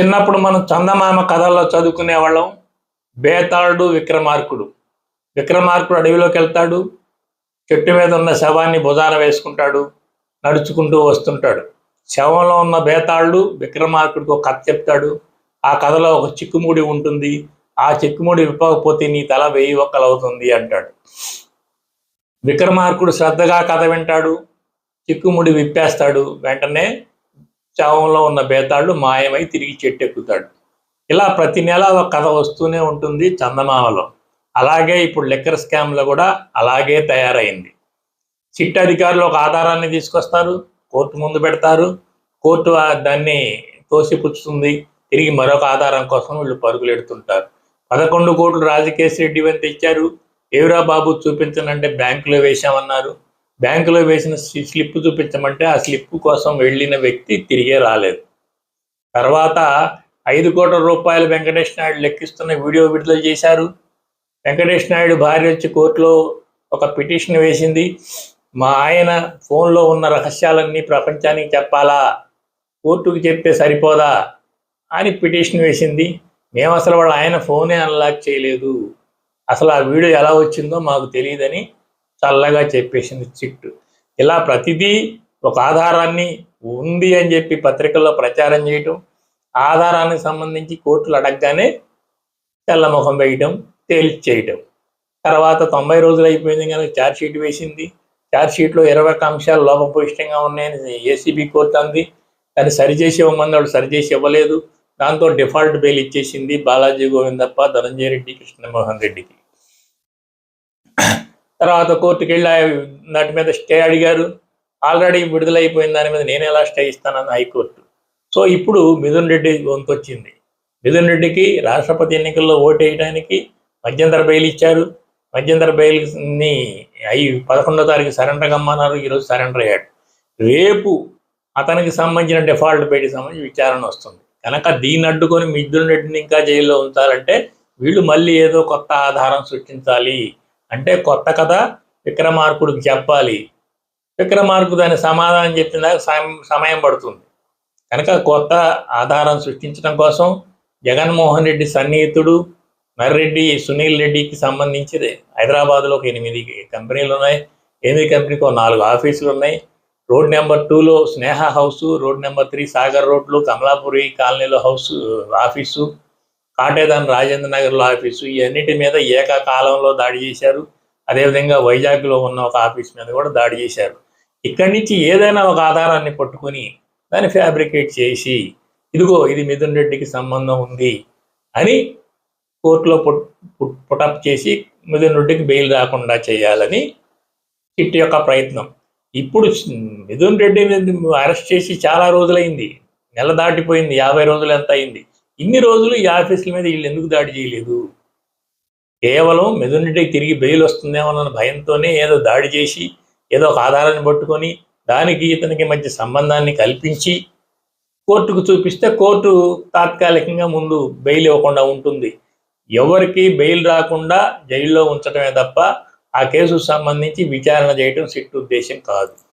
చిన్నప్పుడు మనం చందమామ కథల్లో చదువుకునే వాళ్ళం బేతాళుడు విక్రమార్కుడు. విక్రమార్కుడు అడవిలోకి వెళ్తాడు. చెట్టు మీద ఉన్న శవాన్ని భుజాన వేసుకుంటాడు. నడుచుకుంటూ వస్తుంటాడు. శవంలో ఉన్న బేతాళుడు విక్రమార్కుడికి ఒక కథ చెప్తాడు. ఆ కథలో ఒక చిక్కుముడి ఉంటుంది. ఆ చిక్కుముడి విప్పకపోతే నీ తల వెయ్యి ఒక్కలవుతుంది అంటాడు. విక్రమార్కుడు శ్రద్ధగా కథ వింటాడు. చిక్కుముడి విప్పేస్తాడు. వెంటనే శవంలో ఉన్న బేతాళ్ళు మాయమై తిరిగి చెట్టు ఎక్కుతాడు ఇలా ప్రతి నెల ఒక కథ వస్తూనే ఉంటుంది చందమామలో. అలాగే ఇప్పుడు లెక్కర్ స్కామ్లో కూడా అలాగే తయారైంది. సిట్ అధికారులు ఒక ఆధారాన్ని తీసుకొస్తారు కోర్టు ముందు పెడతారు కోర్టు దాన్ని తోసిపుచ్చుతుంది తిరిగి మరొక ఆధారం కోసం వీళ్ళు పరుగులెడుతుంటారు. పదకొండు కోట్లు రాజకేశ్ రెడ్డి వంత ఇచ్చారు ఏవిరా బాబు చూపించనంటే బ్యాంకులో వేశామన్నారు. బ్యాంకులో వేసిన స్లి- స్లిప్ చూపించమంటే ఆ స్లిప్ కోసం వెళ్ళిన వ్యక్తి తిరిగే రాలేదు. తర్వాత ఐదు కోట్ల రూపాయలు వెంకటేష్ నాయుడు లెక్కిస్తున్న వీడియో విడుదల చేశారు. వెంకటేష్ నాయుడు భార్య వచ్చి కోర్టులో ఒక పిటిషన్ వేసింది. మా ఆయన ఫోన్లో ఉన్న రహస్యాలన్నీ ప్రపంచానికి చెప్పాలా? కోర్టుకు చెప్తే సరిపోదా? అని పిటిషన్ వేసింది. మేము అసలు వాళ్ళ ఆయన ఫోనే అన్లాక్ చేయలేదు. అసలు ఆ వీడియో ఎలా వచ్చిందో మాకు తెలియదని చల్లగా చెప్పేసింది చిట్టు. ఇలా ప్రతిదీ ఒక ఆధారాన్ని ఉంది అని చెప్పి పత్రికల్లో ప్రచారం చేయటం ఆధారానికి సంబంధించి కోర్టులు అడగగానే తెల్లముఖం వేయటం తేల్చి చేయటం తర్వాత తొంభై రోజులు అయిపోయింది కనుక ఛార్జ్ షీట్ వేసింది. ఛార్జ్ షీట్లో ఇరవై ఒక అంశాలు లోపపుష్టంగా ఉన్నాయని ఏసీబీ కోర్టు అంది దాన్ని సరిచేసి ఇవ్వమంది వాళ్ళు సరిచేసి ఇవ్వలేదు. దాంతో డిఫాల్ట్ బెయిల్ ఇచ్చేసింది బాలాజీ గోవిందప్ప ధనంజయ రెడ్డి కృష్ణమోహన్ రెడ్డికి. తర్వాత కోర్టుకి వెళ్ళి దాని మీద స్టే అడిగారు. ఆల్రెడీ విడుదలైపోయిన దాని మీద నేను ఎలా స్టే ఇస్తానని హైకోర్టు. సో ఇప్పుడు మిథున్ రెడ్డి వంతు వచ్చింది మిథున్ రెడ్డికి రాష్ట్రపతి ఎన్నికల్లో ఓటు వేయడానికి మధ్యంతర బెయిల్ ఇచ్చారు. మధ్యంతర బెయిల్ని అయి పదకొండో తారీఖు సరెండర్ కమ్మన్నారు ఈరోజు సరెండర్ అయ్యాడు. రేపు అతనికి సంబంధించిన డిఫాల్ట్ బెయిల్కి సంబంధించి విచారణ వస్తుంది. కనుక దీన్ని అడ్డుకొని మిథున్ రెడ్డిని ఇంకా జైల్లో ఉంచాలంటే వీళ్ళు మళ్ళీ ఏదో కొత్త ఆధారం సృష్టించాలి. అంటే కొత్త కథ విక్రమార్కుడికి చెప్పాలి. విక్రమార్కుడు దాని సమాధానం చెప్పిన దాకా సమయం పడుతుంది. కనుక కొత్త ఆధారం సృష్టించడం కోసం జగన్మోహన్ రెడ్డి సన్నిహితుడు నర్రెడ్డి సునీల్ రెడ్డికి సంబంధించి హైదరాబాద్లో ఒక ఎనిమిది కంపెనీలు ఉన్నాయి. ఎనిమిది కంపెనీకి ఒక నాలుగు ఆఫీసులు ఉన్నాయి. రోడ్ నెంబర్ టూలో Sneha house road number three Sagar రోడ్లు కమలాపురి కాలనీలో హౌస్ ఆఫీసు కాటేదాన్ రాజేంద్ర నగర్లో ఆఫీసు ఇవన్నిటి మీద ఏకకాలంలో దాడి చేశారు. అదేవిధంగా వైజాగ్లో ఉన్న ఒక ఆఫీస్ మీద కూడా దాడి చేశారు. ఇక్కడి నుంచి ఏదైనా ఒక ఆధారాన్ని పట్టుకొని దాన్ని ఫ్యాబ్రికేట్ చేసి ఇదిగో ఇది మిథున్ రెడ్డికి సంబంధం ఉంది అని కోర్టులో పుట్ పుట్- పుటప్ చేసి మిథున్ రెడ్డికి బెయిల్ రాకుండా చేయాలని చిట్టి యొక్క ప్రయత్నం. ఇప్పుడు మిథున్ రెడ్డిని అరెస్ట్ చేసి చాలా రోజులైంది. నెల దాటిపోయింది యాభై రోజులు ఎంత అయింది ఇన్ని రోజులు ఈ ఆఫీసుల మీద వీళ్ళు ఎందుకు దాడి చేయలేదు? కేవలం మిథున్ తిరిగి బెయిల్ వస్తుందేమోనన్న భయంతోనే ఏదో దాడి చేసి ఏదో ఒక ఆధారాన్ని పట్టుకొని దానికి ఇతనికి మధ్య సంబంధాన్ని కల్పించి కోర్టుకు చూపిస్తే కోర్టు తాత్కాలికంగా ముందు బెయిల్ ఇవ్వకుండా ఉంటుంది. ఎవరికి బెయిల్ రాకుండా జైల్లో ఉంచడమే తప్ప ఆ కేసుకు సంబంధించి విచారణ చేయడం సిట్ ఉద్దేశం కాదు.